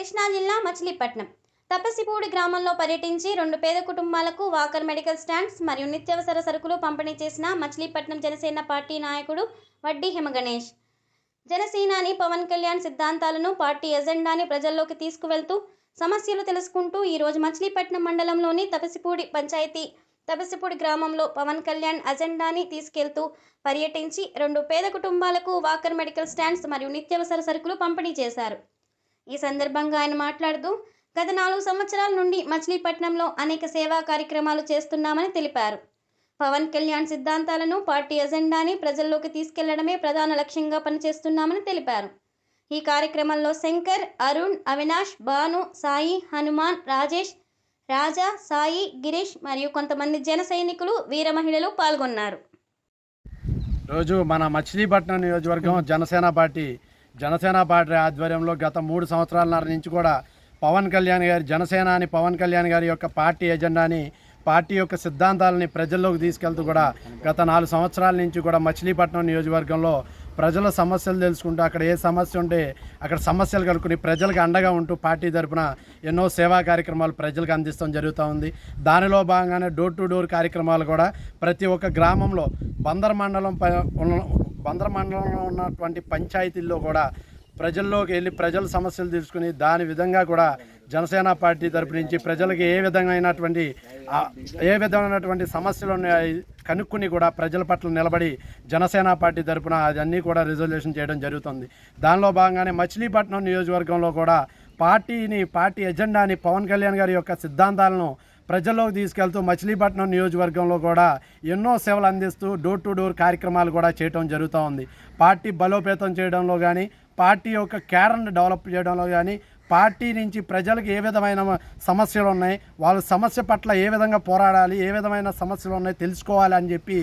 కృష్ణా జిల్లా మచిలీపట్నం. తపసిపూడి గ్రామంలో పర్యటించి రెండు పేద కుటుంబాలకు వాకర్ మెడికల్ స్టాండ్స్ మరియు నిత్యావసర సరుకులు పంపిణీ చేసిన మచిలీపట్నం జనసేన పార్టీ నాయకుడు వడ్డీ హిమగణేష్ జనసేనాని పవన్ కళ్యాణ్ సిద్ధాంతాలను పార్టీ ఎజెండాని ప్రజల్లోకి తీసుకువెళ్తూ సమస్యలు తెలుసుకుంటూ ఈరోజు మచిలీపట్నం మండలంలోని తపసిపూడి పంచాయతీ తపసిపూడి గ్రామంలో పవన్ కళ్యాణ్ అజెండాని తీసుకెళ్తూ పర్యటించి రెండు పేద కుటుంబాలకు వాకర్ మెడికల్ స్టాండ్స్ మరియు నిత్యావసర సరుకులు పంపిణీ చేశారు. ఈ సందర్భంగా ఆయన మాట్లాడుతూ గత నాలుగు సంవత్సరాల నుండి మచిలీపట్నంలో అనేక సేవా కార్యక్రమాలు చేస్తున్నామని తెలిపారు. పవన్ కళ్యాణ్ సిద్ధాంతాలను పార్టీ ఎజెండాని ప్రజల్లోకి తీసుకెళ్ళడమే ప్రధాన లక్ష్యంగా పనిచేస్తున్నామని తెలిపారు. ఈ కార్యక్రమంలో శంకర్ అరుణ్ అవినాష్ భాను సాయి హనుమాన్ రాజేష్ రాజా సాయి గిరీష్ మరియు కొంతమంది జన సైనికులు వీర మహిళలు పాల్గొన్నారు. రోజు మన మచిలీపట్నం నియోజకవర్గం జనసేన పార్టీ జనసేన పార్టీ ఆధ్వర్యంలో గత మూడు సంవత్సరాల నుంచి కూడా పవన్ కళ్యాణ్ గారి జనసేన అని పవన్ కళ్యాణ్ గారి యొక్క పార్టీ ఎజెండాని పార్టీ యొక్క సిద్ధాంతాలని ప్రజల్లోకి తీసుకెళ్తూ కూడా గత నాలుగు సంవత్సరాల నుంచి కూడా మచిలీపట్నం నియోజకవర్గంలో ప్రజల సమస్యలు తెలుసుకుంటూ అక్కడ ఏ సమస్య ఉంటే అక్కడ సమస్యలు కనుక్కుని ప్రజలకు అండగా ఉంటూ పార్టీ తరపున ఎన్నో సేవా కార్యక్రమాలు ప్రజలకు అందిస్తాం జరుగుతూ ఉంది. దానిలో భాగంగానే డోర్ టు డోర్ కార్యక్రమాలు కూడా ప్రతి ఒక్క గ్రామంలో బందర్ మండలం ఉన్న- బందర మండలంలో ఉన్నటువంటి పంచాయతీల్లో కూడా ప్రజల్లోకి వెళ్ళి ప్రజల సమస్యలు తెలుసుకుని దాని విధంగా కూడా జనసేన పార్టీ తరపు నుంచి ప్రజలకు ఏ విధమైనటువంటి ఏ విధమైనటువంటి సమస్యలు కనుక్కుని కూడా ప్రజల పట్ల నిలబడి జనసేన పార్టీ తరపున అదన్నీ కూడా రిజల్యూషన్ చేయడం జరుగుతుంది. దానిలో భాగంగానే మచిలీపట్నం నియోజకవర్గంలో కూడా పార్టీని పార్టీ ఎజెండాని పవన్ కళ్యాణ్ గారి యొక్క సిద్ధాంతాలను ప్రజల్లోకి తీసుకెళ్తూ మచిలీపట్నం నియోజకవర్గంలో కూడా ఎన్నో సేవలు అందిస్తూ డోర్ టు డోర్ కార్యక్రమాలు కూడా చేయడం జరుగుతూ ఉంది. పార్టీ బలోపేతం చేయడంలో కానీ పార్టీ యొక్క క్యాడర్ని డెవలప్ చేయడంలో కానీ పార్టీ నుంచి ప్రజలకు ఏ విధమైన సమస్యలు ఉన్నాయి వాళ్ళ సమస్య పట్ల ఏ విధంగా పోరాడాలి ఏ విధమైన సమస్యలు ఉన్నాయి తెలుసుకోవాలి అని చెప్పి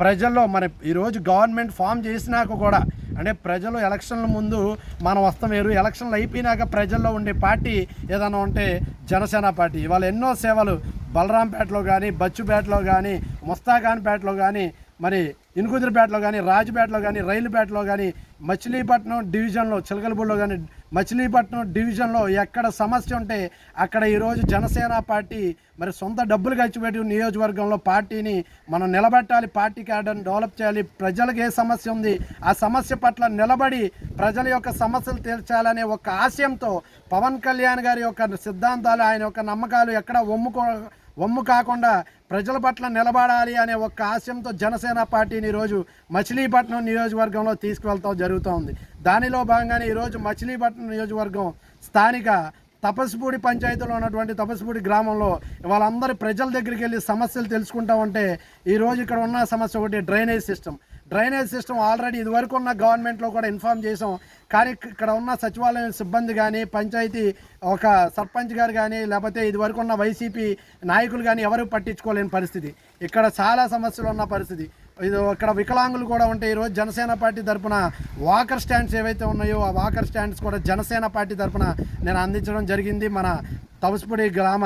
ప్రజల్లో మరి ఈరోజు గవర్నమెంట్ ఫామ్ చేసినాక కూడా అంటే ప్రజలు ఎలక్షన్ల ముందు మనం వస్తాం వేరు ఎలక్షన్లు అయిపోయినాక ప్రజల్లో ఉండే పార్టీ ఏదైనా ఉంటే జనసేన పార్టీ. ఇవాళ ఎన్నో సేవలు బలరాంపేటలో కానీ బచ్చుపేటలో కానీ ముస్తాఖాన్పేటలో కానీ మరి ఇనుకుదురుపేటలో కానీ రాజుపేటలో కానీ రైలుపేటలో కానీ మచిలీపట్నం డివిజన్లో చిలకలపూడిలో కానీ మచిలీపట్నం డివిజన్లో ఎక్కడ సమస్య ఉంటే అక్కడ ఈరోజు జనసేన పార్టీ మరి సొంత డబ్బులు ఖర్చు పెట్టి నియోజకవర్గంలో పార్టీని మనం నిలబెట్టాలి పార్టీ క్యాడర్ని డెవలప్ చేయాలి ప్రజలకు ఏ సమస్య ఉంది ఆ సమస్య పట్ల నిలబడి ప్రజల యొక్క సమస్యలు తీర్చాలనే ఒక ఆశయంతో పవన్ కళ్యాణ్ గారి యొక్క సిద్ధాంతాలు ఆయన యొక్క నమ్మకాలు ఎక్కడ ఒమ్ముకో ఒమ్ము కాకుండా ప్రజల పట్ల నిలబడాలి అనే ఒక ఆశయంతో జనసేన పార్టీని ఈరోజు మచిలీపట్నం నియోజకవర్గంలో తీసుకువెళ్తాం జరుగుతూ ఉంది దానిలో భాగంగానే ఈరోజు మచిలీపట్నం నియోజకవర్గం స్థానిక తపస్పూడి పంచాయతీలో ఉన్నటువంటి తపస్పూడి గ్రామంలో వాళ్ళందరి ప్రజల దగ్గరికి వెళ్ళి సమస్యలు తెలుసుకుంటా ఉంటే ఈరోజు ఇక్కడ ఉన్న సమస్య ఒకటి drainage system. Drainage system already ఇదివరకు ఉన్న గవర్నమెంట్లో కూడా ఇన్ఫామ్ చేసాం కానీ ఇక్కడ ఉన్న సచివాలయం సిబ్బంది కానీ పంచాయతీ ఒక సర్పంచ్ గారు కానీ లేకపోతే ఇదివరకు ఉన్న వైసీపీ నాయకులు కానీ ఎవరు పట్టించుకోలేని పరిస్థితి. ఇక్కడ చాలా సమస్యలు ఉన్న పరిస్థితి. ఇది ఇక్కడ వికలాంగులు కూడా ఉంటాయి ఈరోజు జనసేన పార్టీ తరపున వాకర్ స్టాండ్స్ ఏవైతే ఉన్నాయో ఆ వాకర్ స్టాండ్స్ కూడా జనసేన పార్టీ తరపున నేను అందించడం జరిగింది. మన తవసుపూడి గ్రామ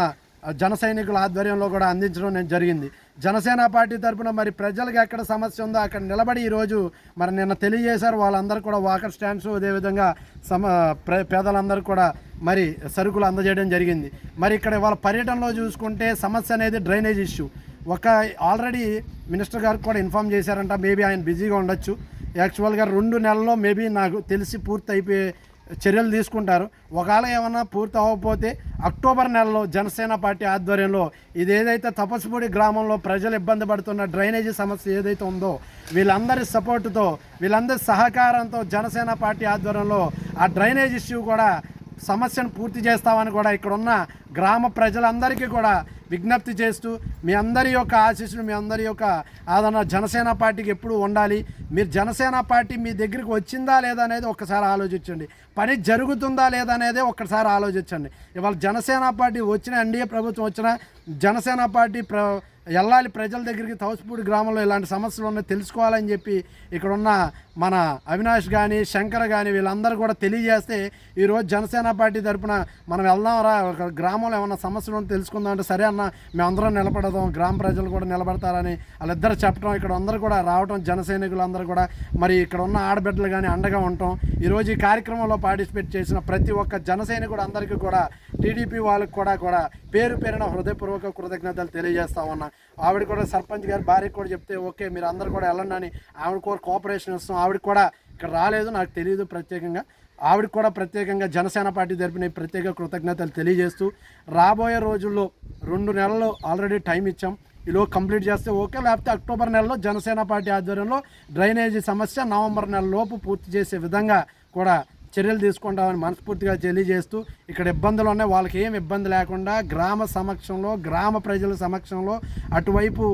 జన సైనికుల ఆధ్వర్యంలో కూడా అందించడం నేను జరిగింది. జనసేన పార్టీ తరపున మరి ప్రజలకు ఎక్కడ సమస్య ఉందో అక్కడ నిలబడి ఈరోజు మరి నిన్న తెలియజేశారు. వాళ్ళందరూ కూడా వాకర్ స్టాండ్స్ అదేవిధంగా సమ ప్ర పేదలందరూ కూడా మరి సరుకులు అందజేయడం జరిగింది. మరి ఇక్కడ వాళ్ళ పర్యటనలో చూసుకుంటే సమస్య అనేది డ్రైనేజ్ ఇష్యూ. ఒక ఆల్రెడీ మినిస్టర్ గారికి కూడా ఇన్ఫామ్ చేశారంట మేబీ ఆయన బిజీగా ఉండొచ్చు. యాక్చువల్గా రెండు నెలల్లో మేబీ నాకు తెలిసి పూర్తి అయిపోయే చర్యలు తీసుకుంటారు. ఒకవేళ ఏమన్నా పూర్తి అవ్వకపోతే అక్టోబర్ నెలలో జనసేన పార్టీ ఆధ్వర్యంలో ఇది ఏదైతే తపస్పూడి గ్రామంలో ప్రజలు ఇబ్బంది పడుతున్న డ్రైనేజీ సమస్య ఏదైతే ఉందో వీళ్ళందరి సపోర్టుతో వీళ్ళందరి సహకారంతో జనసేన పార్టీ ఆధ్వర్యంలో ఆ డ్రైనేజ్ ఇష్యూ కూడా సమస్యను పూర్తి చేస్తామని కూడా ఇక్కడ ఉన్న గ్రామ ప్రజలందరికీ కూడా విజ్ఞప్తి చేస్తూ మీ అందరి యొక్క ఆశీస్సులు మీ అందరి యొక్క ఆదరణ జనసేన పార్టీకి ఎప్పుడు ఉండాలి. మీరు జనసేన పార్టీ మీ దగ్గరికి వచ్చిందా లేదా అనేది ఒక్కసారి ఆలోచించండి. పని జరుగుతుందా లేదా అనేది ఒక్కసారి ఆలోచించండి. ఇవాళ జనసేన పార్టీ వచ్చిన ఎన్డీఏ ప్రభుత్వం వచ్చిన జనసేన పార్టీ ప్ర వెళ్ళాలి ప్రజల దగ్గరికి తౌసిపూడి గ్రామంలో ఇలాంటి సమస్యలు ఉన్నాయి తెలుసుకోవాలని చెప్పి ఇక్కడున్న మన అవినాష్ కానీ శంకర్ కానీ వీళ్ళందరూ కూడా తెలియజేస్తే ఈరోజు జనసేన పార్టీ తరపున మనం వెళ్దాం రా ఒక గ్రామంలో ఏమన్నా సమస్యలు ఉంటే తెలుసుకుందాం అంటే సరే అన్న మేమందరం నిలబడదాం గ్రామ ప్రజలు కూడా నిలబడతారని వాళ్ళిద్దరు చెప్పడం ఇక్కడ అందరూ కూడా రావటం జన అందరూ కూడా మరి ఇక్కడ ఉన్న ఆడబిడ్డలు కానీ అండగా ఉండటం ఈరోజు ఈ కార్యక్రమంలో పార్టిసిపేట్ చేసిన ప్రతి ఒక్క జనసైనికుడు అందరికీ కూడా టీడీపీ వాళ్ళకి కూడా కూడా పేరు పేరున హృదయపూర్వక కృతజ్ఞతలు తెలియజేస్తా ఉన్నా. ఆవిడ కూడా సర్పంచ్ గారి భార్యకు కూడా చెప్తే ఓకే మీరు అందరు కూడా వెళ్ళండి అని ఆవిడ కూడా కోఆపరేషన్ ఇస్తాం ఆవిడ కూడా ఇక్కడ రాలేదు నాకు తెలియదు ప్రత్యేకంగా. ఆవిడ కూడా ప్రత్యేకంగా జనసేన పార్టీ తరపున ప్రత్యేక కృతజ్ఞతలు తెలియజేస్తూ రాబోయే రోజుల్లో రెండు నెలలు ఆల్రెడీ టైం ఇచ్చాం. ఈలో కంప్లీట్ చేస్తే ఓకే లేకపోతే అక్టోబర్ నెలలో జనసేన పార్టీ ఆధ్వర్యంలో డ్రైనేజీ సమస్య నవంబర్ నెలలోపు పూర్తి చేసే విధంగా కూడా చర్యలు తీసుకుంటామని మనస్ఫూర్తిగా తెలియజేస్తూ ఇక్కడ ఇబ్బందులు ఉన్నాయి. వాళ్ళకి ఏం ఇబ్బంది లేకుండా గ్రామ సమక్షంలో గ్రామ ప్రజల సమక్షంలో అటువైపు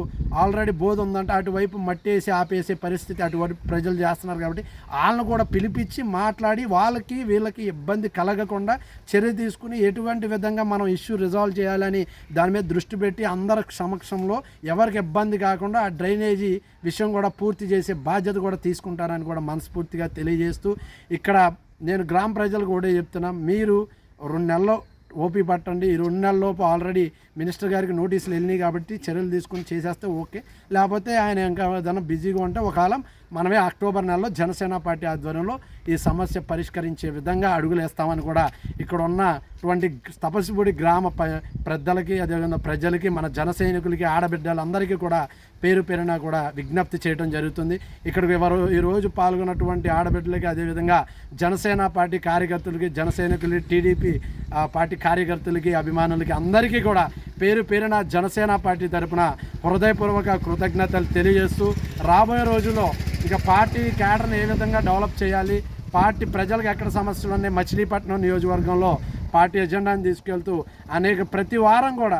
ఆల్రెడీ బోధ ఉందంటే అటువైపు మట్టేసి ఆపేసే పరిస్థితి అటువైపు ప్రజలు చేస్తున్నారు కాబట్టి వాళ్ళని కూడా పిలిపించి మాట్లాడి వాళ్ళకి వీళ్ళకి ఇబ్బంది కలగకుండా చర్య తీసుకుని ఎటువంటి విధంగా మనం ఇష్యూ రిజాల్వ్ చేయాలని దాని మీద దృష్టి పెట్టి అందరి సమక్షంలో ఎవరికి ఇబ్బంది కాకుండా ఆ డ్రైనేజీ విషయం కూడా పూర్తి చేసే బాధ్యత కూడా తీసుకుంటారని కూడా మనస్ఫూర్తిగా తెలియజేస్తూ ఇక్కడ నేను గ్రామ ప్రజలకు కూడా చెప్తున్నా మీరు రెండు నెలల్లో ఓపీ పట్టండి. ఈ రెండు నెలల లోపు ఆల్రెడీ మినిస్టర్ గారికి నోటీసులు వెళ్ళినాయి కాబట్టి చర్యలు తీసుకుని చేసేస్తే ఓకే. లేకపోతే ఆయన ఇంకా ఏదైనా బిజీగా ఉంటే ఒకవేళ మనమే అక్టోబర్ నెలలో జనసేన పార్టీ ఆధ్వర్యంలో ఈ సమస్య పరిష్కరించే విధంగా అడుగులు వేస్తామని కూడా ఇక్కడ ఉన్నటువంటి తపస్సుపూడి గ్రామ ప- పెద్దలకి అదేవిధంగా ప్రజలకి మన జన సైనికులకి ఆడబిడ్డలందరికీ కూడా పేరు పేరున కూడా విజ్ఞప్తి చేయడం జరుగుతుంది. ఇక్కడికి ఎవరు ఈరోజు పాల్గొన్నటువంటి ఆడబిడ్డలకి అదేవిధంగా జనసేన పార్టీ కార్యకర్తలకి జనసేనకులకి టీడీపీ పార్టీ కార్యకర్తలకి అభిమానులకి అందరికీ కూడా పేరు పేరున జనసేన పార్టీ తరపున హృదయపూర్వక కృతజ్ఞతలు తెలియజేస్తూ రాబోయే రోజుల్లో ఇక పార్టీ క్యాడర్ని ఏ విధంగా డెవలప్ చేయాలి పార్టీ ప్రజలకు ఎక్కడ సమస్యలు ఉన్నాయి మచిలీపట్నం నియోజకవర్గంలో పార్టీ ఎజెండాని తీసుకెళ్తూ అనేక ప్రతి వారం కూడా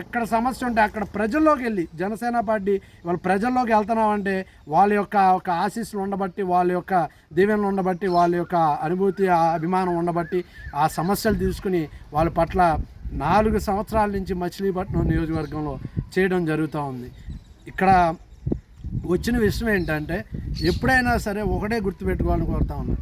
ఎక్కడ సమస్య ఉంటే అక్కడ ప్రజల్లోకి వెళ్ళి జనసేన పార్టీ వాళ్ళు ప్రజల్లోకి వెళ్తున్నామంటే వాళ్ళ యొక్క ఒక ఆశీస్సులు ఉండబట్టి వాళ్ళ యొక్క దీవెనలు ఉండబట్టి వాళ్ళ యొక్క అనుభూతి ఆ అభిమానం ఉండబట్టి ఆ సమస్యలు తీసుకుని వాళ్ళ పట్ల నాలుగు సంవత్సరాల నుంచి మచిలీపట్నం నియోజకవర్గంలో చేయడం జరుగుతూ ఉంది. ఇక్కడ వచ్చిన విషయం ఏంటంటే ఎప్పుడైనా సరే ఒకటే గుర్తుపెట్టుకోవాలని కోరుతా ఉన్నా.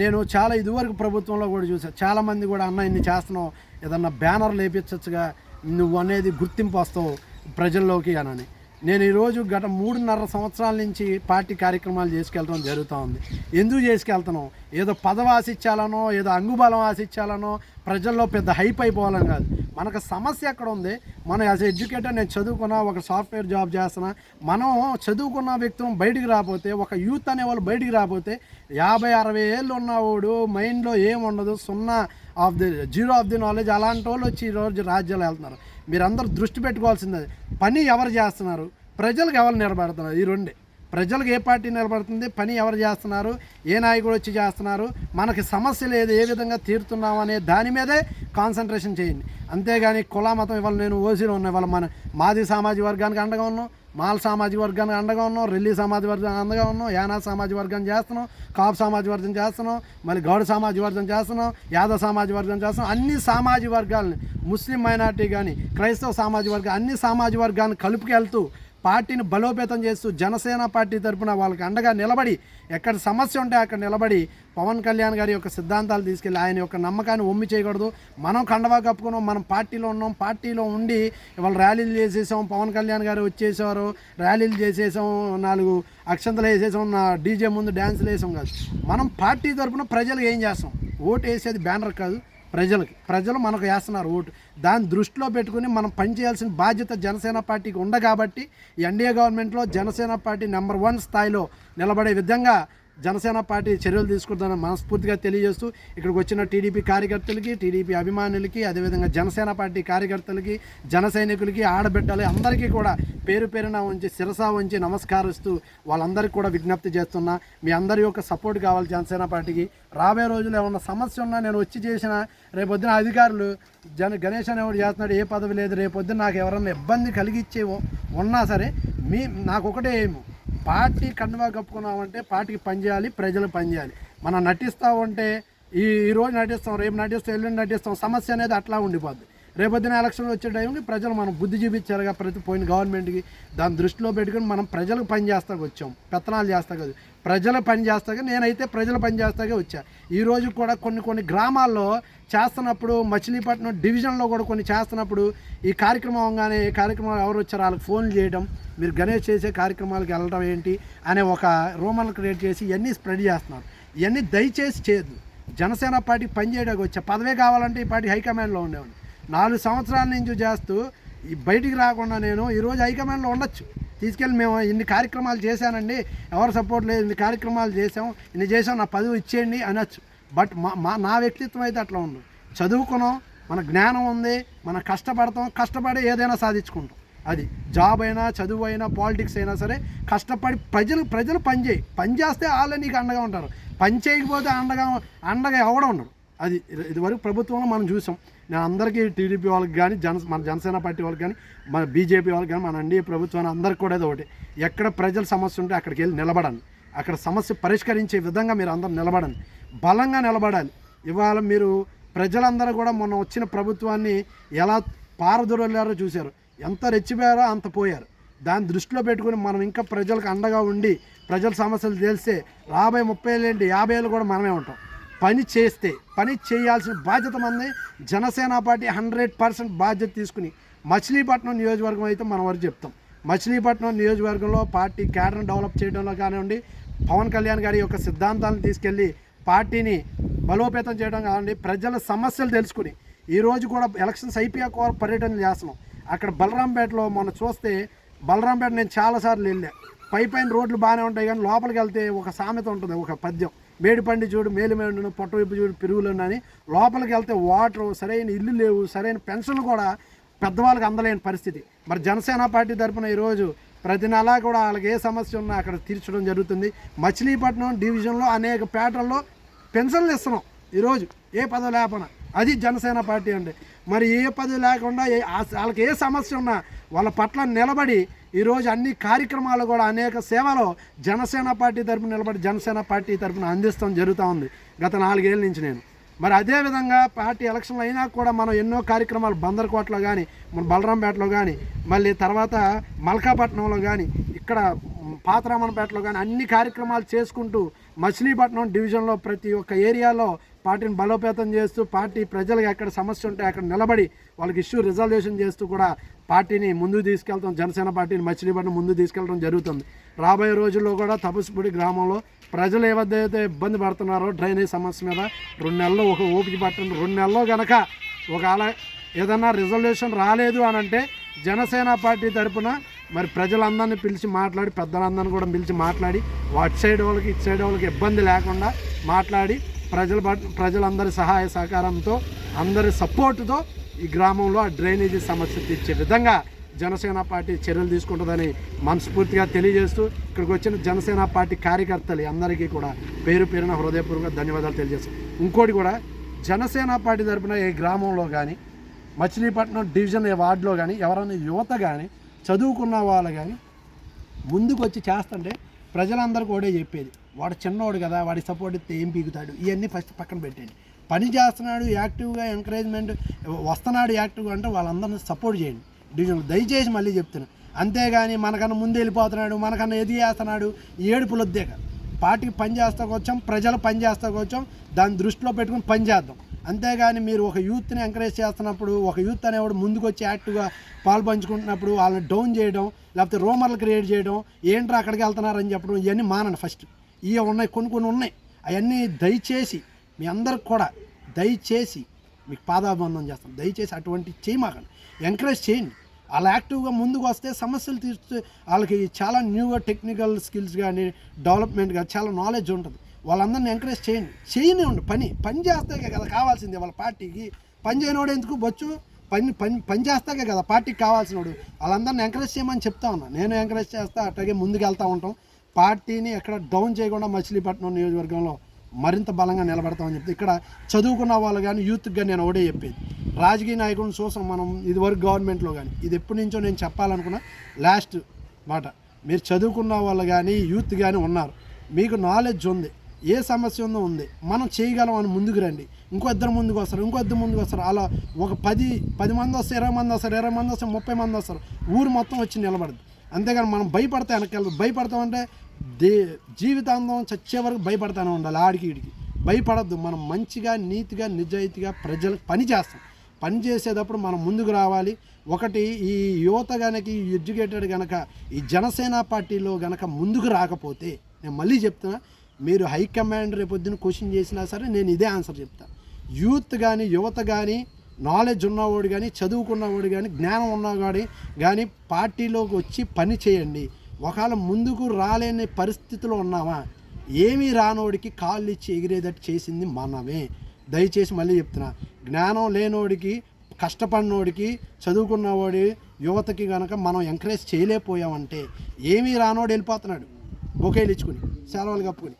నేను చాలా ఇదివరకు ప్రభుత్వంలో కూడా చూసాను చాలామంది కూడా అన్న ఇన్ని చేస్తున్నావు ఏదన్నా బ్యానర్ లేపించచ్చుగా నువ్వు అనేది గుర్తింపు వస్తావు ప్రజల్లోకి అనని. నేను ఈరోజు గత మూడున్నర సంవత్సరాల నుంచి పార్టీ కార్యక్రమాలు చేసుకెళ్ళడం జరుగుతూ ఉంది. ఎందుకు చేసుకెళ్తున్నాం? ఏదో పదవి ఆశించాలనో ఏదో అంగుబలం ఆశించాలనో ప్రజల్లో పెద్ద హైప్ అయిపోవాలని కాదు. మనకు సమస్య ఎక్కడ ఉంది? మనం యాజ్ ఎడ్యుకేటర్ నేను చదువుకున్నా ఒక సాఫ్ట్వేర్ జాబ్ చేస్తున్నా మనం చదువుకున్న వ్యక్తులు బయటికి రాకపోతే ఒక యూత్ అనేవాళ్ళు బయటికి రాకపోతే యాభై అరవై ఏళ్ళు ఉన్నవాడు మైండ్లో ఏం ఉండదు సున్నా of the zero of the knowledge అలాంటి వాళ్ళు వచ్చి ఈరోజు రాజ్యాలు వెళ్తున్నారు. మీరందరూ దృష్టి పెట్టుకోవాల్సింది పని ఎవరు చేస్తున్నారు? ప్రజలకు ఎవరు నిలబెడుతున్నారు? ఈ రెండే. ప్రజలకు ఏ పార్టీ నిలబడుతుంది పని ఎవరు చేస్తున్నారు ఏ నాయకుడు వచ్చి చేస్తున్నారు మనకి సమస్య లేదు ఏ విధంగా తీరుతున్నాం అనే దాని మీదే కాన్సన్ట్రేషన్ చేయండి. అంతేగాని కుల మతం ఇవాళ నేను ఓసీలో ఉన్నా ఇవాళ మన మాది సామాజిక వర్గానికి అండగా ఉన్నాం మాల సామాజిక వర్గానికి అండగా ఉన్నాం రెల్లి సామాజిక వర్గానికి అండగా ఉన్నాం యానా సామాజిక వర్గం చేస్తున్నాం కాపు సామాజిక వర్గం చేస్తున్నాం మళ్ళీ గౌడ సామాజిక వర్గం చేస్తున్నాం యాదవ సామాజిక వర్గం చేస్తున్నాం అన్ని సామాజిక వర్గాలని ముస్లిం మైనార్టీ కానీ క్రైస్తవ సామాజిక వర్గం అన్ని సామాజిక వర్గాన్ని కలుపుకెళ్తూ పార్టీని బలోపేతం చేస్తూ జనసేన పార్టీ తరపున వాళ్ళకి అండగా నిలబడి ఎక్కడ సమస్య ఉంటే అక్కడ నిలబడి పవన్ కళ్యాణ్ గారి యొక్క సిద్ధాంతాలు తీసుకెళ్ళి ఆయన యొక్క నమ్మకాన్ని ఒమ్మి చేయకూడదు. మనం కండవా కప్పుకున్నాం మనం పార్టీలో ఉన్నాం పార్టీలో ఉండి ఇవాళ ర్యాలీలు చేసేసాం పవన్ కళ్యాణ్ గారు వచ్చేసారు ర్యాలీలు చేసేసాం నాలుగు అక్షంతలు వేసేసాం నా డీజే ముందు డ్యాన్సులు వేసాం కాదు. మనం పార్టీ తరపున ప్రజలు ఏం చేస్తాం? ఓటు వేసేది బ్యానర్ కాదు. ప్రజలకి. ప్రజలు మనకు వేస్తున్నారు ఓటు. దాన్ని దృష్టిలో పెట్టుకుని మనం పనిచేయాల్సిన బాధ్యత జనసేన పార్టీకి ఉంది కాబట్టి ఎన్డీఏ గవర్నమెంట్లో జనసేన పార్టీ నెంబర్ వన్ స్థాయిలో నిలబడే విధంగా జనసేన పార్టీ చర్యలు తీసుకుంటుందని మనస్ఫూర్తిగా తెలియజేస్తూ ఇక్కడికి వచ్చిన టీడీపీ కార్యకర్తలకి టీడీపీ అభిమానులకి అదేవిధంగా జనసేన పార్టీ కార్యకర్తలకి జన సైనికులకి ఆడబిడ్డలు అందరికీ కూడా పేరు పేరున ఉంచి శిరసా ఉంచి నమస్కరిస్తూ వాళ్ళందరికీ కూడా విజ్ఞప్తి చేస్తున్నా. మీ అందరి యొక్క సపోర్ట్ కావాలి జనసేన పార్టీకి. రాబోయే రోజుల్లో ఏమన్నా సమస్య ఉన్నా నేను వచ్చి చేసిన రేపొద్దున అధికారులు జన గణేష్ అనేవాడు చేస్తున్నాడు ఏ పదవి లేదు రేపొద్దున నాకు ఎవరన్నా ఇబ్బంది కలిగించేవో ఉన్నా సరే మీ నాకు ఒకటే ఏమో. పార్టీ కండువా కప్పుకున్నామంటే పార్టీకి పనిచేయాలి ప్రజలు పనిచేయాలి మనం నటిస్తూ ఉంటే ఈ ఈరోజు రోజు నటిస్తాం రేపు నటిస్తాం ఎల్లుండి నటిస్తాం సమస్య అనేది అట్లా ఉండిపోద్ది. రేపొద్దున ఎలక్షన్ వచ్చే టైంకి ప్రజలు మనం బుద్ధి చూపించారుగా ప్రతి పోయిన గవర్నమెంట్కి దాని దృష్టిలో పెట్టుకుని మనం ప్రజలకు పని చేస్తాక వచ్చాం పెత్తనాలు చేస్తా కదా ప్రజల పని చేస్తాగా నేనైతే ప్రజల పని చేస్తాగా వచ్చా. ఈరోజు కూడా కొన్ని కొన్ని గ్రామాల్లో చేస్తున్నప్పుడు మచిలీపట్నం డివిజన్లో కూడా కొన్ని చేస్తున్నప్పుడు ఈ కార్యక్రమం కానీ ఈ కార్యక్రమాలు ఎవరు వచ్చారో వాళ్ళకి ఫోన్లు చేయడం మీరు గణేష్ చేసే కార్యక్రమాలకు వెళ్ళడం ఏంటి అనే ఒక రూమల్ క్రియేట్ చేసి ఇవన్నీ స్ప్రెడ్ చేస్తున్నారు. ఇవన్నీ దయచేసి చేయొద్దు. జనసేన పార్టీ పనిచేయడానికి వచ్చా. పదవే కావాలంటే ఈ పార్టీ హైకమాండ్లో ఉండేవాడిని. నాలుగు సంవత్సరాల నుంచి చేస్తూ బయటికి రాకుండా నేను ఈరోజు హైకమాండ్లో ఉండొచ్చు. తీసుకెళ్ళి మేము ఇన్ని కార్యక్రమాలు చేశానండి. ఎవరు సపోర్ట్ లేదు ఇన్ని కార్యక్రమాలు చేసాం ఇన్ని చేసాం నా పదవి ఇచ్చేయండి అనొచ్చు. బట్ మా మా నా వ్యక్తిత్వం అయితే అట్లా ఉంది. చదువుకున్నాం మన జ్ఞానం ఉంది మనం కష్టపడతాం కష్టపడి ఏదైనా సాధించుకుంటాం. అది జాబ్ అయినా చదువు అయినా పాలిటిక్స్ అయినా సరే కష్టపడి ప్రజలు ప్రజలు పనిచేయి పనిచేస్తే పని చేస్తే వాళ్ళే నీకు అండగా ఉంటారు. పని చేయకపోతే అండగా అండగా ఎవడ ఉండడు. అది ఇదివరకు ప్రభుత్వంలో మనం చూసాం. నేను అందరికీ టీడీపీ వాళ్ళకి కానీ జన మన జనసేన పార్టీ వాళ్ళకి కానీ మన బీజేపీ వాళ్ళకి కానీ మన ఎన్డీఏ ప్రభుత్వాన్ని అందరికి కూడా ఏదో ఒకటి. ఎక్కడ ప్రజల సమస్య ఉంటే అక్కడికి వెళ్ళి నిలబడండి. అక్కడ సమస్య పరిష్కరించే విధంగా మీరు అందరూ నిలబడండి. బలంగా నిలబడాలి. ఇవాళ మీరు ప్రజలందరూ కూడా మొన్న వచ్చిన ప్రభుత్వాన్ని ఎలా పారదొరలారో చూశారు. ఎంత రెచ్చిపోయారో అంత పోయారు. దాన్ని దృష్టిలో పెట్టుకుని మనం ఇంకా ప్రజలకు అండగా ఉండి ప్రజల సమస్యలు తెలిస్తే రాబోయే ముప్పై ఏళ్ళు ఏంటి? యాభై ఏళ్ళు కూడా మనమే ఉంటాం. పని చేస్తే పని చేయాల్సిన బాధ్యత మంది జనసేన పార్టీ హండ్రెడ్ పర్సెంట్ బాధ్యత తీసుకుని మచిలీపట్నం నియోజకవర్గం అయితే మనం వరకు చెప్తాం. మచిలీపట్నం నియోజకవర్గంలో పార్టీ క్యాడర్ని డెవలప్ చేయడంలో కానివ్వండి పవన్ కళ్యాణ్ గారి యొక్క సిద్ధాంతాలను తీసుకెళ్ళి పార్టీని బలోపేతం చేయడం కానివ్వండి ప్రజల సమస్యలు తెలుసుకుని ఈరోజు కూడా ఎలక్షన్స్ అయిపోయాక పర్యటనలు చేస్తున్నాం. అక్కడ బలరాంపేటలో మనం చూస్తే బలరాంపేట నేను చాలాసార్లు వెళ్ళా. పై పైన రోడ్లు బాగానే ఉంటాయి కానీ లోపలికి వెళ్తే ఒక సామెత ఉంటుంది ఒక పద్యం. మేడిపండి చూడు మేలుమేడును పొట్టవైపు చూడు పెరుగులు అని లోపలికి వెళ్తే వాటర్ సరైన ఇల్లు లేవు సరైన పెన్షన్లు కూడా పెద్దవాళ్ళకి అందలేని పరిస్థితి. మరి జనసేన పార్టీ తరఫున ఈరోజు ప్రతి నెలా కూడా వాళ్ళకి ఏ సమస్య ఉన్నా అక్కడ తీర్చడం జరుగుతుంది. మచిలీపట్నం డివిజన్లో అనేక పేటల్లో పెన్షన్లు ఇస్తున్నాం ఈరోజు. ఏ పదవి లేపన అది జనసేన పార్టీ అండి. మరి ఏ పదవి లేకుండా వాళ్ళకి ఏ సమస్య ఉన్నా వాళ్ళ పట్ల నిలబడి ఈరోజు అన్ని కార్యక్రమాలు కూడా అనేక సేవలు జనసేన పార్టీ తరపున నిలబడి జనసేన పార్టీ తరపున అందిస్తాం జరుగుతూ ఉంది. గత నాలుగేళ్ళ నుంచి నేను. మరి అదేవిధంగా పార్టీ ఎలక్షన్లు అయినా కూడా మనం ఎన్నో కార్యక్రమాలు బందర్కోటలో కానీ మన బలరాంపేటలో కానీ మళ్ళీ తర్వాత మల్కాపట్నంలో కానీ ఇక్కడ పాతరామన్పేటలో కానీ అన్ని కార్యక్రమాలు చేసుకుంటూ మచిలీపట్నం డివిజన్లో ప్రతి ఒక్క ఏరియాలో పార్టీని బలోపేతం చేస్తూ పార్టీ ప్రజలకు ఎక్కడ సమస్య ఉంటే అక్కడ నిలబడి వాళ్ళకి ఇష్యూ రిజల్యూషన్ చేస్తూ కూడా పార్టీని ముందు తీసుకెళ్తాం జనసేన పార్టీని మచిలీపట్నం ముందు తీసుకెళ్ళడం జరుగుతుంది. రాబోయే రోజుల్లో కూడా తపస్పుడి గ్రామంలో ప్రజలు ఏవైతే ఇబ్బంది పడుతున్నారో డ్రైనేజ్ సమస్య మీద రెండు నెలల్లో ఒక ఓపిక పట్టండి. రెండు నెలల్లో కనుక ఒకవేళ ఏదన్నా రిజల్యూషన్ రాలేదు అని అంటే జనసేన పార్టీ తరపున మరి ప్రజలందరినీ పిలిచి మాట్లాడి పెద్దలందరినీ కూడా పిలిచి మాట్లాడి అటు సైడ్ వాళ్ళకి ఇటు సైడ్ వాళ్ళకి ఇబ్బంది లేకుండా మాట్లాడి ప్రజల పట్- ప్రజలందరి సహాయ సహకారంతో అందరి సపోర్టుతో ఈ గ్రామంలో ఆ డ్రైనేజీ సమస్య తీర్చే విధంగా జనసేన పార్టీ చర్యలు తీసుకుంటుందని మనస్ఫూర్తిగా తెలియజేస్తూ ఇక్కడికి వచ్చిన జనసేన పార్టీ కార్యకర్తలు అందరికీ కూడా పేరు పేరున హృదయపూర్వక ధన్యవాదాలు తెలియజేస్తాం. ఇంకోటి కూడా జనసేన పార్టీ తరఫున ఏ గ్రామంలో కానీ మచిలీపట్నం డివిజన్ ఏ వార్డులో కానీ ఎవరైనా యువత కానీ చదువుకున్న వాళ్ళు కానీ ముందుకు వచ్చి చేస్తుంటే ప్రజలందరూ కూడా చెప్పేది. వాడు చిన్నవాడు కదా వాడి సపోర్ట్ ఇస్తే ఏం పీకుతాడు? ఇవన్నీ ఫస్ట్ పక్కన పెట్టండి పని చేస్తున్నాడు యాక్టివ్గా ఎంకరేజ్మెంట్ వస్తున్నాడు యాక్టివ్గా అంటే వాళ్ళందరినీ సపోర్ట్ చేయండి. డివిజన్ దయచేసి మళ్ళీ చెప్తున్నాను అంతేగాని మనకన్నా ముందు వెళ్ళిపోతున్నాడు మనకన్నా ఎది చేస్తున్నాడు ఏడుపులు వద్దే కదా పార్టీకి పని చేస్తాకొచ్చాం ప్రజలు పని చేస్తాకొచ్చాం దాన్ని దృష్టిలో పెట్టుకుని పని చేద్దాం. అంతేగాని మీరు ఒక యూత్ని ఎంకరేజ్ చేస్తున్నప్పుడు ఒక యూత్ అనేవాడు ముందుకు వచ్చి యాక్టివ్గా పాలు పంచుకుంటున్నప్పుడు వాళ్ళని డౌన్ చేయడం లేకపోతే రూమర్లు క్రియేట్ చేయడం ఏంట్రా అక్కడికి వెళ్తున్నారని చెప్పడం ఇవన్నీ మానండి ఫస్ట్. ఇవి ఉన్నాయి కొన్ని కొన్ని ఉన్నాయి. అవన్నీ దయచేసి మీ అందరికి కూడా దయచేసి మీకు పాదాబంధం చేస్తాం. దయచేసి అటువంటి చేయమాకండి. ఎంకరేజ్ చేయండి. వాళ్ళు యాక్టివ్గా ముందుకు వస్తే సమస్యలు తీర్చు వాళ్ళకి చాలా న్యూగా టెక్నికల్ స్కిల్స్ కానీ డెవలప్మెంట్ కానీ చాలా నాలెడ్జ్ ఉంటుంది. వాళ్ళందరిని ఎంకరేజ్ చేయండి. చేయనివ్వండి. పని పని చేస్తాకే కదా కావాల్సింది వాళ్ళ పార్టీకి. పని చేయనివాడు ఎందుకు బొచ్చు? పని పని పని చేస్తాకే కదా పార్టీకి కావాల్సినోడు. వాళ్ళందరిని ఎంకరేజ్ చేయమని చెప్తా ఉన్నా. నేను ఎంకరేజ్ చేస్తా అట్లాగే ముందుకు వెళ్తూ ఉంటాం. పార్టీని ఎక్కడ డౌన్ చేయకుండా మచిలీపట్నం నియోజకవర్గంలో మరింత బలంగా నిలబడతామని చెప్తే ఇక్కడ చదువుకున్న వాళ్ళు కానీ యూత్కి కానీ నేను ఒకటే చెప్పేది. రాజకీయ నాయకులను చూసాం మనం ఇదివరకు గవర్నమెంట్లో కానీ ఇది ఎప్పటి నుంచో నేను చెప్పాలనుకున్న లాస్ట్ మాట. మీరు చదువుకున్న వాళ్ళు కానీ యూత్ కానీ ఉన్నారు. మీకు నాలెడ్జ్ ఉంది. ఏ సమస్య ఉందో ఉంది. మనం చేయగలం అని ముందుకు రండి. ఇంకో ఇద్దరు ముందుకు వస్తారు ఇంకో ఇద్దరు ముందుకు వస్తారు. అలా ఒక పది పది మంది వస్తారు ఇరవై మంది వస్తారు ఇరవై మంది వస్తారు ముప్పై మంది వస్తారు. ఊరు మొత్తం వచ్చి నిలబడదు. అంతేగాని మనం భయపడతా వెనకెళ్ళదు భయపడతామంటే దే జీవితాంతం చచ్చే వరకు భయపడతానే ఉండాలి ఆడికి వీడికి భయపడద్దు మనం మంచిగా నీతిగా నిజాయితీగా ప్రజలకు పని చేస్తాం. పని చేసేటప్పుడు మనం ముందుకు రావాలి. ఒకటి ఈ యువత కనుక ఈ ఎడ్యుకేటెడ్ కనుక ఈ జనసేన పార్టీలో గనక ముందుకు రాకపోతే నేను మళ్ళీ చెప్తున్నా మీరు హైకమాండ్ రేపొద్దున క్వశ్చన్ చేసినా సరే నేను ఇదే ఆన్సర్ చెప్తాను యూత్ కానీ యువత కానీ నాలెడ్జ్ ఉన్నవాడు కానీ చదువుకున్నవాడు కానీ జ్ఞానం ఉన్నవాడు కానీ పార్టీలోకి వచ్చి పని చేయండి. ఒకవేళ ముందుకు రాలేని పరిస్థితిలో ఉన్నామా? ఏమీ రానోడికి కాళ్ళు ఇచ్చి ఎగిరేటట్టు చేసింది మనమే. దయచేసి మళ్ళీ చెప్తున్నా జ్ఞానం లేనోడికి కష్టపడినోడికి చదువుకున్నవాడి యువతకి కనుక మనం ఎంకరేజ్ చేయలేకపోయామంటే ఏమీ రానోడు వెళ్ళిపోతున్నాడు. బొకేలు ఇచ్చుకుని సెలవులు కప్పుకొని.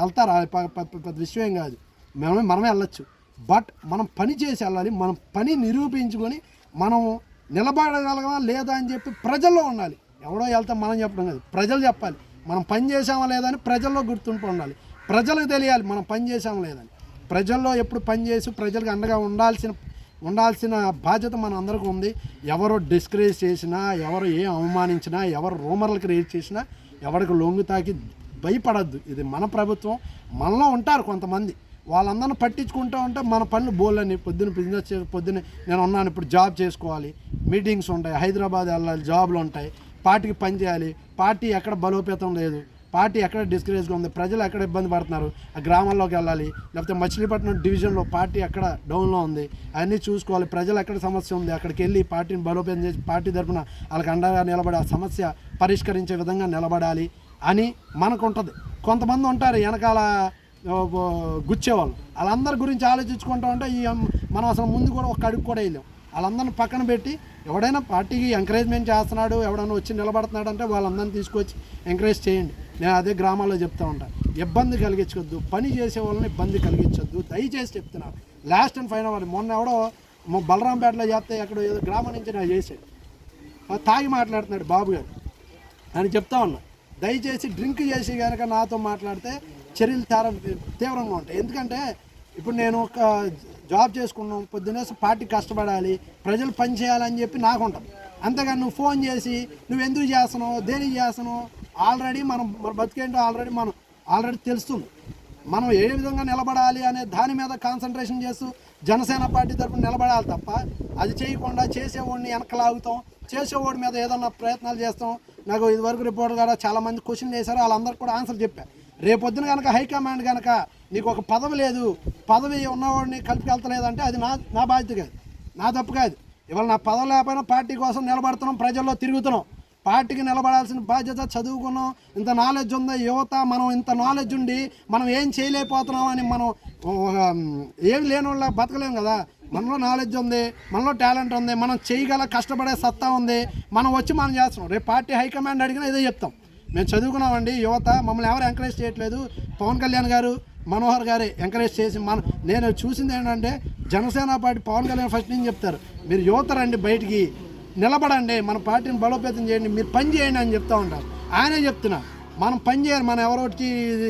వెళ్తారా? పెద్ద విషయం కాదు. మనమే మనమే వెళ్ళొచ్చు. బట్ మనం పని చేసి వెళ్ళాలి మనం పని నిరూపించుకొని మనం నిలబడగలగమా లేదా అని చెప్పి ప్రజల్లో ఉండాలి. ఎవడో వెళ్తాం మనం చెప్పడం కాదు. ప్రజలు చెప్పాలి. మనం పని చేసామా లేదా అని ప్రజల్లో గుర్తుంపు ఉండాలి. ప్రజలకు తెలియాలి మనం పని చేసామా లేదని ప్రజల్లో ఎప్పుడు పని చేసి ప్రజలకు అండగా ఉండాల్సిన ఉండాల్సిన బాధ్యత మన అందరికీ ఉంది. ఎవరు డిస్కరేజ్ చేసినా ఎవరు ఏం అవమానించినా ఎవరు రూమర్లు క్రియేట్ చేసినా ఎవరికి లొంగు తాకి భయపడద్దు. ఇది మన ప్రభుత్వం. మనలో ఉంటారు కొంతమంది. వాళ్ళందరిని పట్టించుకుంటూ ఉంటే మన పనులు బోలని పొద్దున్న బిజినెస్ చే- పొద్దున్న నేను ఉన్నాను ఇప్పుడు జాబ్ చేసుకోవాలి. మీటింగ్స్ ఉంటాయి. హైదరాబాద్ వెళ్ళాలి జాబ్లు ఉంటాయి. పార్టీకి పని చేయాలి. పార్టీ ఎక్కడ బలోపేతం లేదు. పార్టీ ఎక్కడ డిస్కరేజ్గా ఉంది? ప్రజలు ఎక్కడ ఇబ్బంది పడుతున్నారు? ఆ గ్రామాల్లోకి వెళ్ళాలి. లేకపోతే మచిలీపట్నం డివిజన్లో పార్టీ ఎక్కడ డౌన్లో ఉంది? అన్నీ చూసుకోవాలి. ప్రజలు ఎక్కడ సమస్య ఉంది? అక్కడికి వెళ్ళి పార్టీని బలోపేతం చేసి పార్టీ తరఫున వాళ్ళకి అండగా నిలబడి ఆ సమస్య పరిష్కరించే విధంగా నిలబడాలి అని మనకు ఉంటుంది కొంతమంది ఉంటారు వెనకాల గుచ్చేవాళ్ళు. వాళ్ళందరి గురించి ఆలోచించుకుంటూ ఉంటే ఈ మనం అసలు ముందు కూడా ఒక అడుగు కూడా వెళ్ళాం వాళ్ళందరిని పక్కన పెట్టి ఎవడైనా పార్టీకి ఎంకరేజ్మెంట్ చేస్తున్నాడు ఎవడైనా వచ్చి నిలబడుతున్నాడు అంటే వాళ్ళందరిని తీసుకొచ్చి ఎంకరేజ్ చేయండి. నేను అదే గ్రామాల్లో చెప్తా ఉంటాను ఇబ్బంది కలిగించవద్దు పని చేసే వాళ్ళని ఇబ్బంది కలిగించొద్దు. దయచేసి చెప్తున్నాను లాస్ట్ అండ్ ఫైనల్ వాళ్ళు మొన్న ఎవడో బలరాంపేటలో చేస్తే ఎక్కడ ఏదో గ్రామం నుంచి నాకు చేశాడు తాగి మాట్లాడుతున్నాడు బాబు గారు. అని చెప్తా ఉన్నా. దయచేసి డ్రింక్ చేసి కనుక నాతో మాట్లాడితే చర్యలు చాలా తీవ్రంగా ఉంటాయి. ఎందుకంటే ఇప్పుడు నేను ఒక జాబ్ చేసుకున్నాం పొద్దున్నే పార్టీ కష్టపడాలి ప్రజలు పని చేయాలని చెప్పి నాకు ఉంటుంది అంతేగాని నువ్వు ఫోన్ చేసి నువ్వు ఎందుకు చేస్తున్నావు? దేనికి చేస్తున్నావు? ఆల్రెడీ మనం మన బతికేంటో ఆల్రెడీ మనం ఆల్రెడీ తెలుస్తుంది. మనం ఏ విధంగా నిలబడాలి అనే దాని మీద కాన్సన్ట్రేషన్ చేస్తూ జనసేన పార్టీ తరఫున నిలబడాలి తప్ప అది చేయకుండా చేసేవాడిని వెనకలాగుతాం చేసేవాడి మీద ఏదన్నా ప్రయత్నాలు చేస్తాం. నాకు ఇదివరకు రిపోర్టర్ కూడా చాలామంది క్వశ్చన్ చేశారు వాళ్ళందరికీ కూడా ఆన్సర్ చెప్పారు రేపొద్దున కనుక హైకమాండ్ కనుక నీకు ఒక పదవి లేదు పదవి ఉన్నవాడిని కలిపికెళ్తలేదంటే అది నా నా బాధ్యత కాదు. నా తప్పు కాదు. ఇవాళ నా పదవి లేకపోయినా పార్టీ కోసం నిలబడుతున్నాం ప్రజల్లో తిరుగుతున్నాం. పార్టీకి నిలబడాల్సిన బాధ్యత చదువుకున్నాం. ఇంత నాలెడ్జ్ ఉంది? యువత మనం ఇంత నాలెడ్జ్ ఉండి మనం ఏం చేయలేకపోతున్నాం అని మనం ఏం లేని వాళ్ళ బతకలేం కదా. మనలో నాలెడ్జ్ ఉంది మనలో టాలెంట్ ఉంది మనం చేయగల కష్టపడే సత్తా ఉంది. మనం వచ్చి మనం చేస్తున్నాం. రేపు పార్టీ హైకమాండ్ అడిగినా ఇదే చెప్తాం. మేము చదువుకున్నామండి. యువత మమ్మల్ని ఎవరు ఎంకరేజ్ చేయట్లేదు. పవన్ కళ్యాణ్ గారు మనోహర్ గారే ఎంకరేజ్ చేసి మన నేను చూసింది ఏంటంటే జనసేన పార్టీ పవన్ కళ్యాణ్ ఫస్ట్ నుంచి చెప్తారు. మీరు యువత రండి బయటికి నిలబడండి మన పార్టీని బలోపేతం చేయండి మీరు పని చేయండి అని చెప్తూ ఉంటారు. ఆయనే చెప్తున్నా మనం పని చేయాలి మనం ఎవరో వచ్చి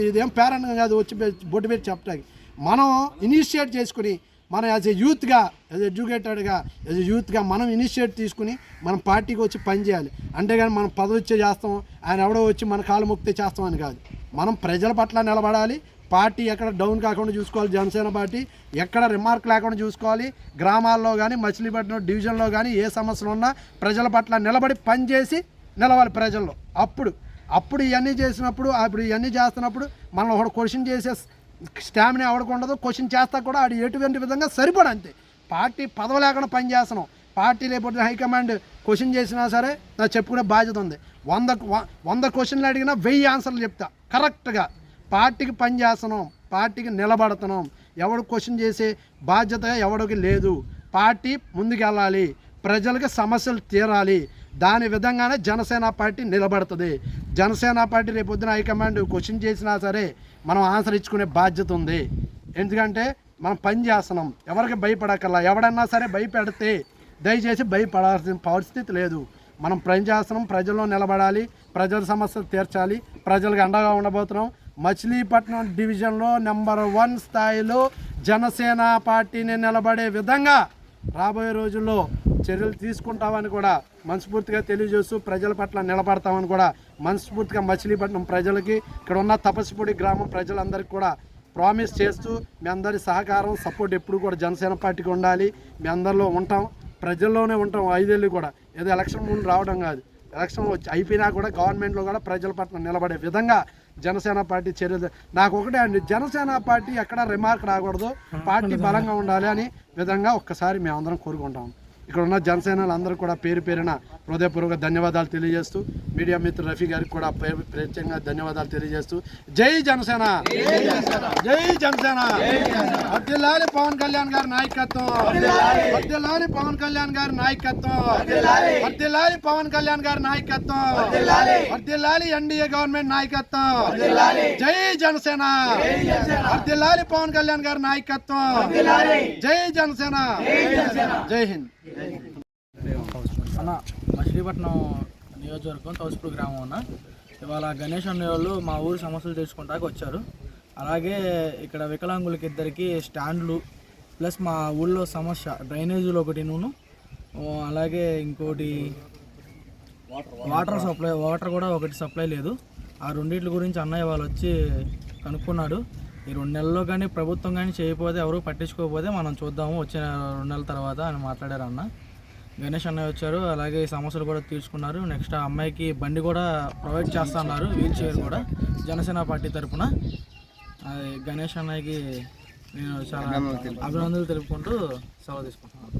ఇదేం పేరెంట్ కాదు వచ్చి బొట్టు పెట్టి చెప్పడానికి మనం ఇనిషియేట్ చేసుకుని మనం యాజ్ ఎ యూత్గా యాజ్ ఎడ్యుకేటెడ్గా యాజ్ ఎ యూత్గా మనం ఇనిషియేట్ తీసుకుని మనం పార్టీకి వచ్చి పని చేయాలి. అంతేగాని మనం పదవి వచ్చే చేస్తాం ఆయన ఎవడో వచ్చి మన కాలు ముక్తే చేస్తాం అని కాదు. మనం ప్రజల పట్ల నిలబడాలి పార్టీ ఎక్కడ డౌన్ కాకుండా చూసుకోవాలి జనసేన పార్టీ ఎక్కడ రిమార్క్ లేకుండా చూసుకోవాలి గ్రామాల్లో కానీ మచిలీపట్నం డివిజన్లో కానీ ఏ సమస్యలు ఉన్నా ప్రజల పట్ల నిలబడి పనిచేసి నిలవాలి ప్రజల్లో. అప్పుడు అప్పుడు ఇవన్నీ చేసినప్పుడు అప్పుడు ఇవన్నీ చేస్తున్నప్పుడు మనం ఒకడు క్వశ్చన్ చేసే స్టామినా ఎవరికి ఉండదు క్వశ్చన్ చేస్తా కూడా ఆడు ఎటువంటి విధంగా సరిపడు అంతే. పార్టీ పదవి లేకుండా పనిచేస్తున్నాం పార్టీ లేకపోతే హైకమాండ్ క్వశ్చన్ చేసినా సరే నాకు చెప్పుకునే బాధ్యత ఉంది. వంద వంద క్వశ్చన్లు అడిగినా వెయ్యి ఆన్సర్లు చెప్తా కరెక్ట్గా. పార్టీకి పనిచేస్తున్నాం పార్టీకి నిలబడుతున్నాం. ఎవడు క్వశ్చన్ చేసే బాధ్యత ఎవడికి లేదు. పార్టీ ముందుకెళ్ళాలి ప్రజలకు సమస్యలు తీరాలి. దాని విధంగానే జనసేన పార్టీ నిలబడుతుంది. జనసేన పార్టీ రేపొద్దున హైకమాండ్ క్వశ్చన్ చేసినా సరే మనం ఆన్సర్ ఇచ్చుకునే బాధ్యత ఉంది. ఎందుకంటే మనం పని చేస్తున్నాం. ఎవరికి భయపడక్కర్లా. ఎవడన్నా సరే భయపెడితే దయచేసి భయపడాల్సిన పరిస్థితి లేదు. మనం పని చేస్తున్నాం. ప్రజల్లో నిలబడాలి. ప్రజల సమస్యలు తీర్చాలి. ప్రజలకు అండగా ఉండబోతున్నాం. మచిలీపట్నం డివిజన్లో నెంబర్ వన్ స్థాయిలో జనసేన పార్టీని నిలబడే విధంగా రాబోయే రోజుల్లో చర్యలు తీసుకుంటామని కూడా మనస్ఫూర్తిగా తెలియజేస్తూ ప్రజల పట్ల నిలబడతామని కూడా మనస్ఫూర్తిగా మచిలీపట్నం ప్రజలకి ఇక్కడ ఉన్న తపస్సుపూడి గ్రామం ప్రజలందరికీ కూడా ప్రామిస్ చేస్తూ మీ అందరి సహకారం సపోర్ట్ ఎప్పుడు కూడా జనసేన పార్టీకి ఉండాలి. మీ అందరిలో ఉంటాం. ప్రజల్లోనే ఉంటాం ఐదేళ్ళు కూడా. ఏదో ఎలక్షన్ ముందు రావడం కాదు. ఎలక్షన్ వచ్చి అయిపోయినా కూడా గవర్నమెంట్లో కూడా ప్రజల పట్ల నిలబడే విధంగా జనసేన పార్టీ చర్యలు నాకు ఒకటే అండి జనసేన పార్టీ ఎక్కడ రిమార్క్ రాకూడదు. పార్టీ బలంగా ఉండాలి అని విధంగా ఒక్కసారి మేమందరం కోరుకుంటాం. ఇక్కడ ఉన్న జనసేనలు అందరూ కూడా పేరు పేరున హృదయపూర్వక ధన్యవాదాలు తెలియజేస్తూ మీడియా మిత్రులు రఫీ గారికి కూడా ప్రత్యేకంగా ధన్యవాదాలు తెలియజేస్తూ జై జనసేన! జై జనసేన! అబ్దుల్లాలి పవన్ కళ్యాణ్ గారి నాయకత్వం! అబ్దుల్లాలి పవన్ కళ్యాణ్ గారి నాయకత్వం! అబ్దుల్లాలి పవన్ కళ్యాణ్ గారి నాయకత్వం! అబ్దుల్లాలి ఎన్డీఏ గవర్నమెంట్ నాయకత్వం! జై జనసేన! అబ్దుల్లాలి పవన్ కళ్యాణ్ గారి నాయకత్వం! జై జనసేన! జై హింద్! అన్న మచిలీపట్నం నియోజకవర్గం తౌసుపూర్ గ్రామం అన్న. ఇవాళ గణేష్ అనే వాళ్ళు మా ఊరి సమస్యలు తెలుసుకుంటాక వచ్చారు. అలాగే ఇక్కడ వికలాంగులకి ఇద్దరికి స్టాండ్లు ప్లస్ మా ఊళ్ళో సమస్య డ్రైనేజీలు ఒకటి నూను. అలాగే ఇంకోటి వాటర్ సప్లై వాటర్ కూడా ఒకటి సప్లై లేదు. ఆ రెండింటి గురించి అన్నయ్య వాళ్ళు వచ్చి కనుక్కున్నాడు. ఈ రెండు నెలల్లో కానీ ప్రభుత్వం కానీ చేయకపోతే ఎవరు పట్టించుకోకపోతే మనం చూద్దాము. వచ్చిన రెండు నెలల తర్వాత అని మాట్లాడారు అన్న. గణేష్ అన్నయ్య వచ్చారు. అలాగే సమస్యలు కూడా తీర్చుకున్నారు. నెక్స్ట్ ఆ అమ్మాయికి బండి కూడా ప్రొవైడ్ చేస్తున్నారు. వీల్ చైర్ కూడా. జనసేన పార్టీ తరఫున అది గణేష్ అన్నయ్యకి నేను చాలా అభినందనలు తెలుపుకుంటూ సెలవు తీసుకుంటున్నాను.